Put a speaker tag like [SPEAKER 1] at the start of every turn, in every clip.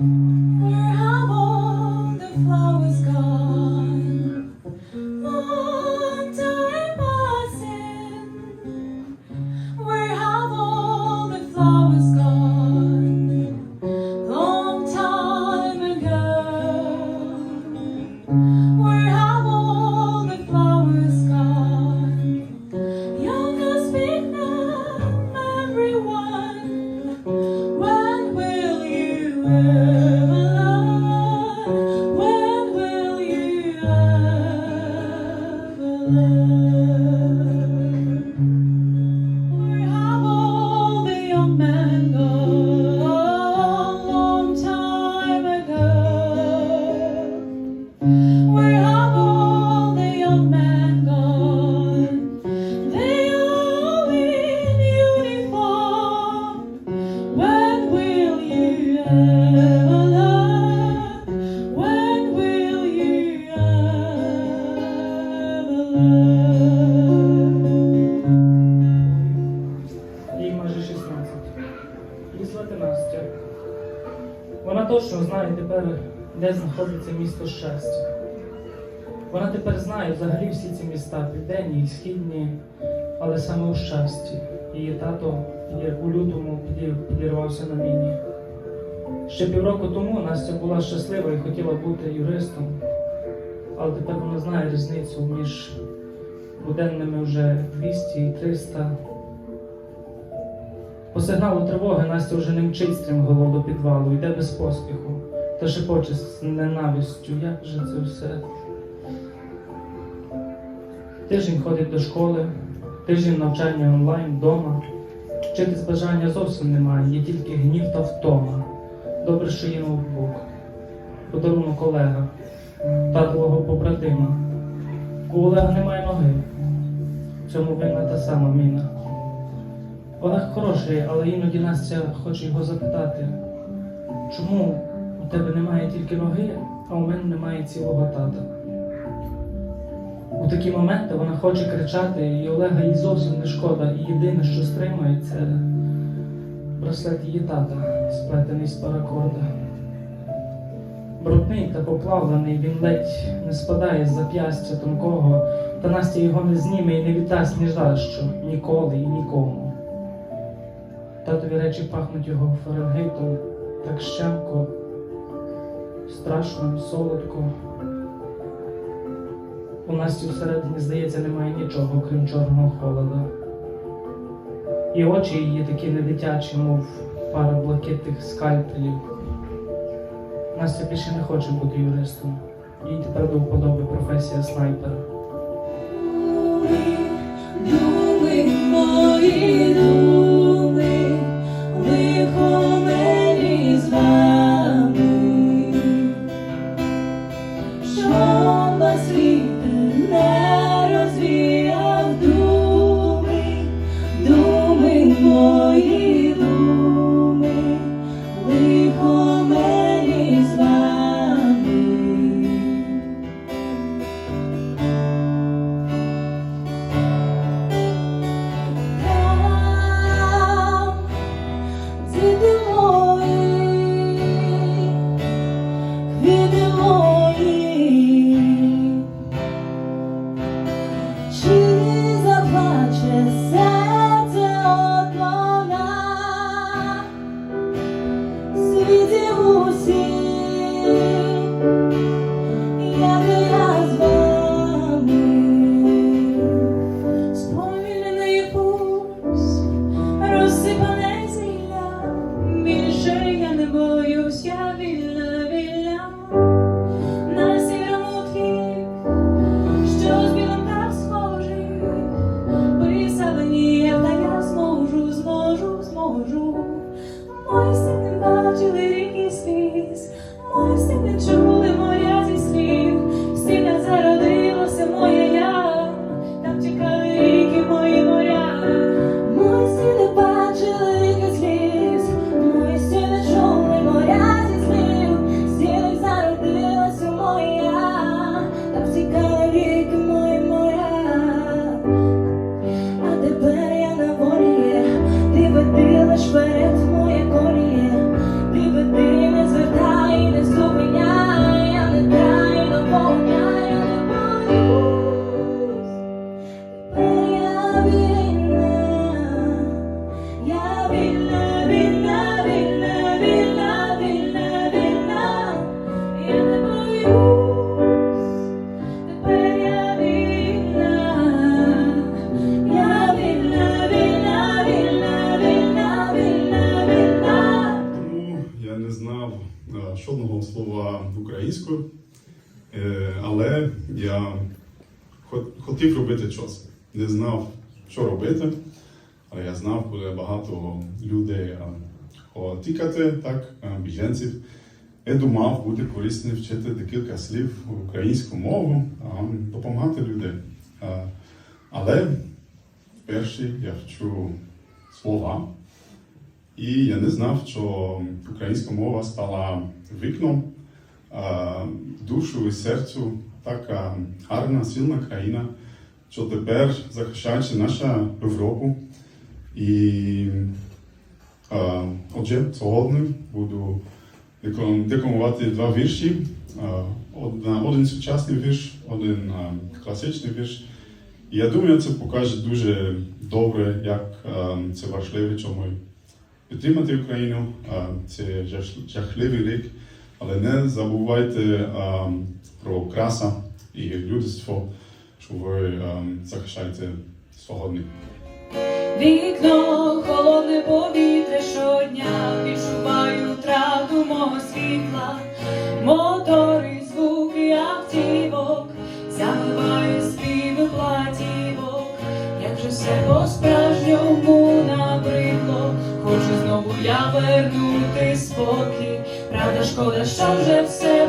[SPEAKER 1] Mm-hmm. Amen. Знає тепер, де знаходиться місто щастя. Вона тепер знає взагалі всі ці міста, південні і східні, але саме у щасті. Її тато як у лютому підірвався на міні. Ще півроку тому Настя була щаслива і хотіла бути юристом, але тепер вона знає різницю між буденними вже 200 і 300 по сигналу тривоги Настя вже не мчить стрімголов до підвалу, йде без поспіху, та шепоче з ненавистю, як же це все. Тиждень ходить до школи, тиждень навчання онлайн вдома. Вчитись бажання зовсім немає, є тільки гнів та втома. Добре, що є ноутбук, подарунок колега, татового побратима. У Олега немає ноги. В цьому винна та сама міна. Олег хороший, але іноді Настя хоче його запитати, чому у тебе немає тільки ноги, а у мене немає цілого тата. У такі моменти вона хоче кричати, і Олега їй зовсім не шкода, і єдине, що стримує, це браслет її тата, сплетений з паракорда. Брудний та поплавлений, він ледь не спадає з зап'ястя тонкого, та Настя його не зніме і не віддасть ні за що, ніколи і нікому. Татові речі пахнуть його фаренгейтом так щемко, страшно, солодко. У Насті всередині, здається, немає нічого, крім чорного холода. І очі її такі недитячі, мов пара блакитних скальпелів. Настя більше не хоче бути юристом. Їй тепер до вподоби професія снайпера.
[SPEAKER 2] Що
[SPEAKER 3] робити, але я знав, буде багато людей тікати, так, біженців. Я думав, буде корисно вчити декілька слів українську мову, допомагати людей. Але перші я вчу слова, і я не знав, що українська мова стала вікном душу і серцю така гарна, сильна країна, що тепер захищаючи нашу Європу. І а, отже, сьогодні буду декламувати два вірші. Одна- один сучасний вірш, один класичний вірш. Я думаю, це покаже дуже добре, як це важливо, чому підтримати Україну. Це жахливий рік, але не забувайте про краса і людство, що ви а, захищаєте сьогодні.
[SPEAKER 4] Вікно, холодне повітря щодня, відчуваю втрату мого світла, мотори, звуки автівок, забиваю співи платівок, як же все по-справжньому набридло, хочу знову я вернути спокій, правда, шкода, що вже все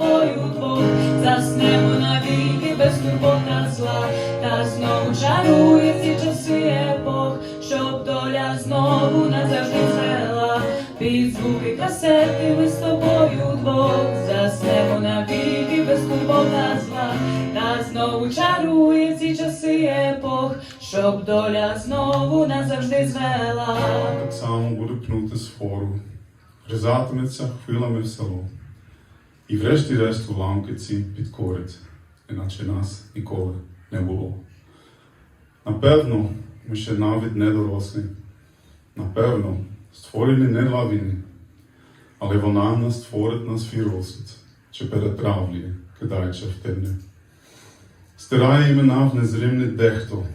[SPEAKER 4] тобою двох заснемо навіки без турбота зла, та знову чарує ці часи епох, щоб доля знову назавжди звела. Під звуки касети ми з тобою двох заснемо навіки без турбота зла, та знову чарує ці часи епох, щоб доля знову назавжди звела.
[SPEAKER 3] Так само буду пнути з фору, гризатиметься хвилами в село. І врешті-решт уламки ці підкорить, іначе нас ніколи не було. Напевно, ми ще навіть не дорослі. Напевно, створені не для війни, але вона нас створить на свій розсуд, чи перетравлює, кидаючи в темне. Стирає імена в незримне дехто,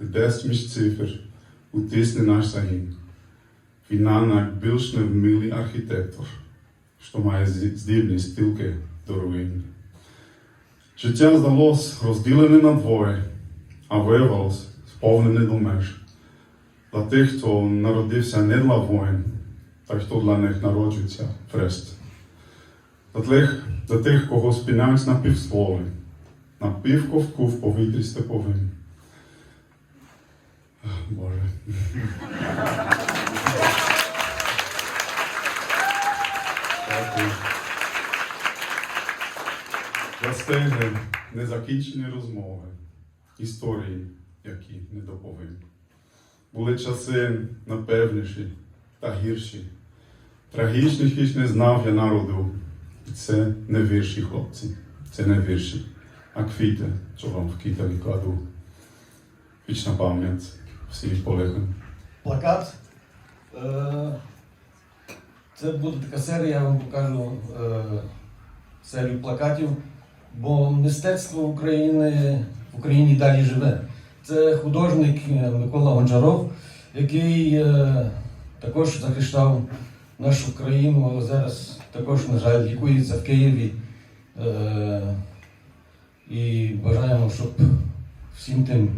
[SPEAKER 3] і десь між цифр утисне наш загін. Війна найбільш невмілий архітектор, що має здібність тільки до руїн. Життя здалось розділене на двоє, а виявилось сповнене до меж. Для тих, хто народився не для воїн, та хто для них народжується врешті. Для тих, для тих, кого спінають на півслови, на півковтку в повітрі степовим. Боже. Застигли незакінчені розмови, історії, які не доповім. Були часи напевніші та гірші. Трагічних не знав я народу. І це не вірші, хлопці, це не вірші, а квіти, що вам в квітові кладу. Вічна пам'ять всім полеглим.
[SPEAKER 5] плакат. Е, Це буде така серія, я вам покажу е, серію плакатів, бо мистецтво України в Україні далі живе. Це художник е, Микола Гончаров, який е, також захищав нашу країну, але зараз також, на жаль, лікується в Києві. Е, І бажаємо, щоб всім тим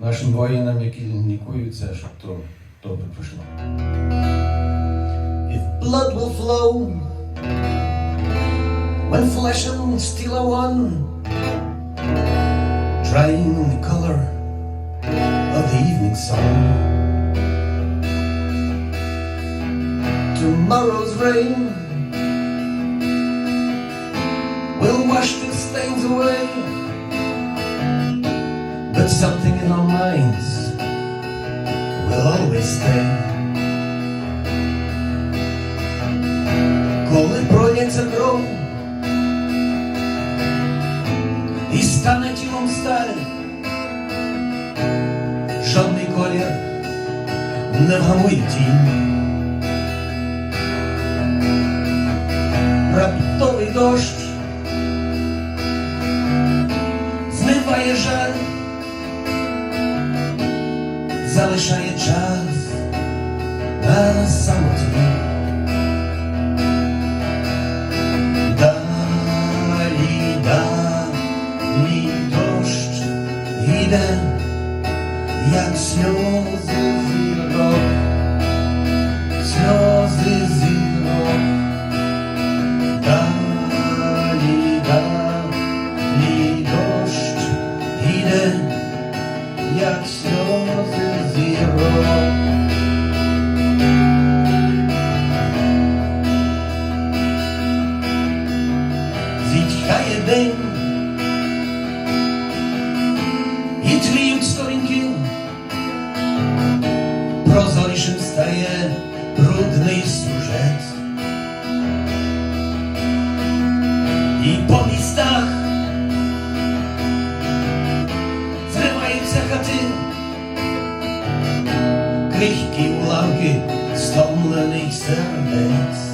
[SPEAKER 5] нашим воїнам, які лікуються, щоб то добре пройшло. If blood will flow when flesh and steel are one, drying in the color of the evening sun. Tomorrow's rain will wash the stains away, but something in our minds will always stay. Call it projects and growth. Стане тілом сталь, жодний колір не вгамує тінь. Раптовий дощ змиває жаль,
[SPEAKER 6] залишає час на самоті. po listach Zrywając chaty Krychki,
[SPEAKER 3] ułamki stąplonych serdecznie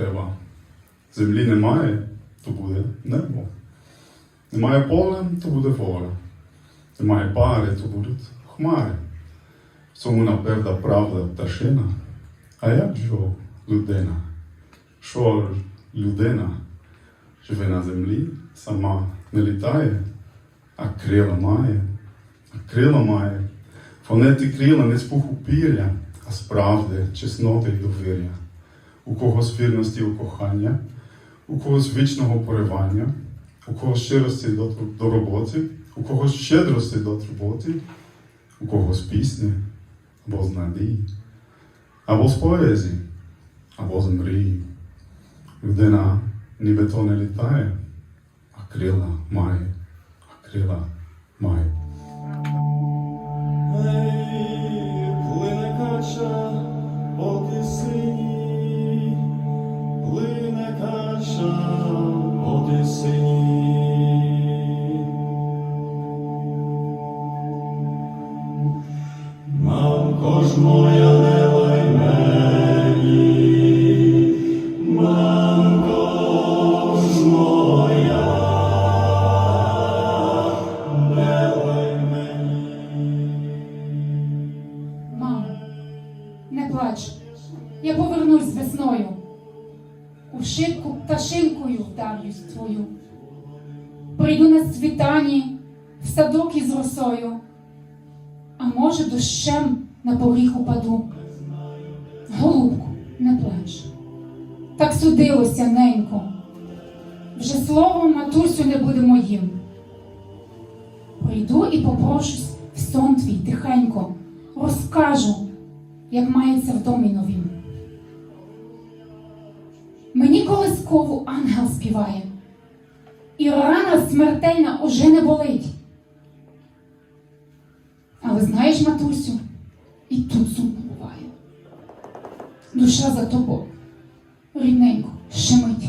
[SPEAKER 3] треба. Землі немає, то буде небо. Немає поля, то буде воля. Немає пари, то будуть хмари. В цьому напевна правда пташина. А як же людина? Що ж людина живе на землі, сама не літає, а крила має, а крила має. Вони ті крила не з пуху пір'я, а з правди, чесноти й довір'я. У когось вірності у кохання, у когось вічного поривання, у когось щирості до, до роботи, у когось щедрості до роботи, у когось пісні, або з надії, або з поезії, або з мрії. Людина ніби то не літає, а крила має, а крила має.
[SPEAKER 7] У шибку пташинкою вдавлюсь твою. Прийду на світанні в садок із росою, а може, дощем на поріг упаду. Голубку, не плач. Так судилося, ненько. Вже словом матусю не буде моїм. Прийду і попрошусь в сон твій тихенько, розкажу, як мається в домі новім. Мені колискову ангел співає, і рана смертельна уже не болить. Але знаєш, матусю, і тут сумно буває. Душа за тобою, рідненько, щемить.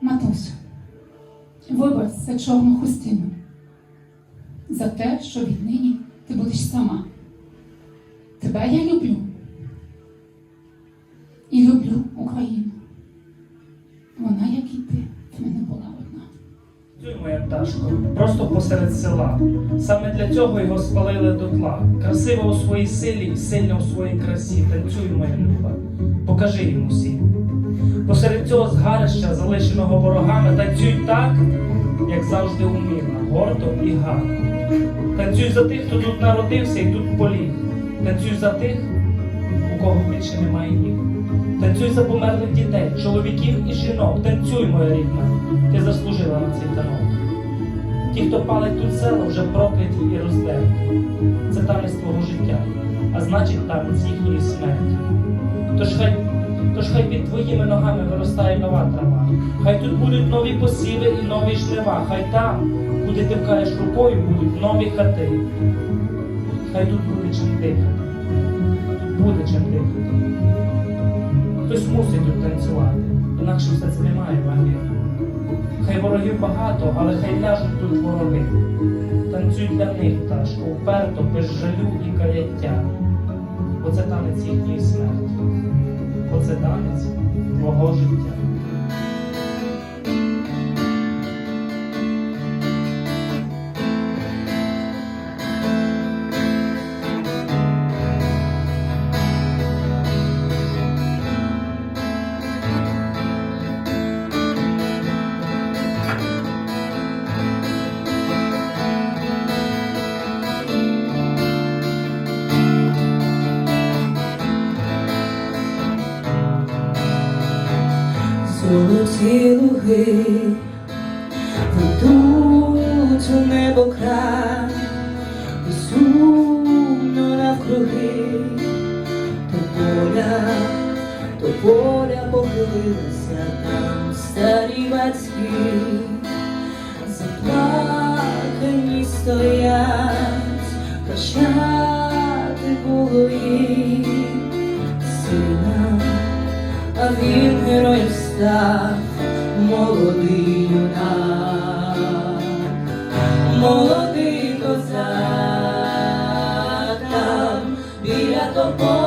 [SPEAKER 7] Матусю, вибач за чорну хустину за те, що віднині ти будеш сама. Тебе я люблю.
[SPEAKER 8] Пташко, просто посеред села. Саме для цього його спалили до тла. Красива у своїй силі, сильна у своїй красі. Танцюй, моя люба, покажи їм усім. Посеред цього згарища, залишеного ворогами, танцюй так, як завжди уміла, гордо і гарно. Танцюй за тих, хто тут народився і тут поліг. Танцюй за тих, у кого більше немає ніг. Танцюй за померлих дітей, чоловіків і жінок. Танцюй, моя рідна, ти заслужила на цей танок. Ті, хто палить тут село, вже прокляті і роздерті. Це танець твого життя, а значить танець їхньої смерті. Тож хай, тож хай під твоїми ногами виростає нова трава. Хай тут будуть нові посіви і нові жнива. Хай там, куди ти вкаєш рукою, будуть нові хати. Хай тут буде чим дихати. Тут буде чим дихати. Хтось мусить тут танцювати, інакше все це має ваги. Хай ворогів багато, але хай ляжуть тут вороги. Танцюй для них, пташко, уперто, без жалю і каяття. Бо це танець їхньої смерті, бо це танець твого життя.
[SPEAKER 4] Золоті луги ведуть у небо край, і сумно навкруги, то поля, то поля похилилися там старі батьки, заплакані стоять, прощати було їм. Сина а він героєм став молодий юнак, молодий козак там біля тополі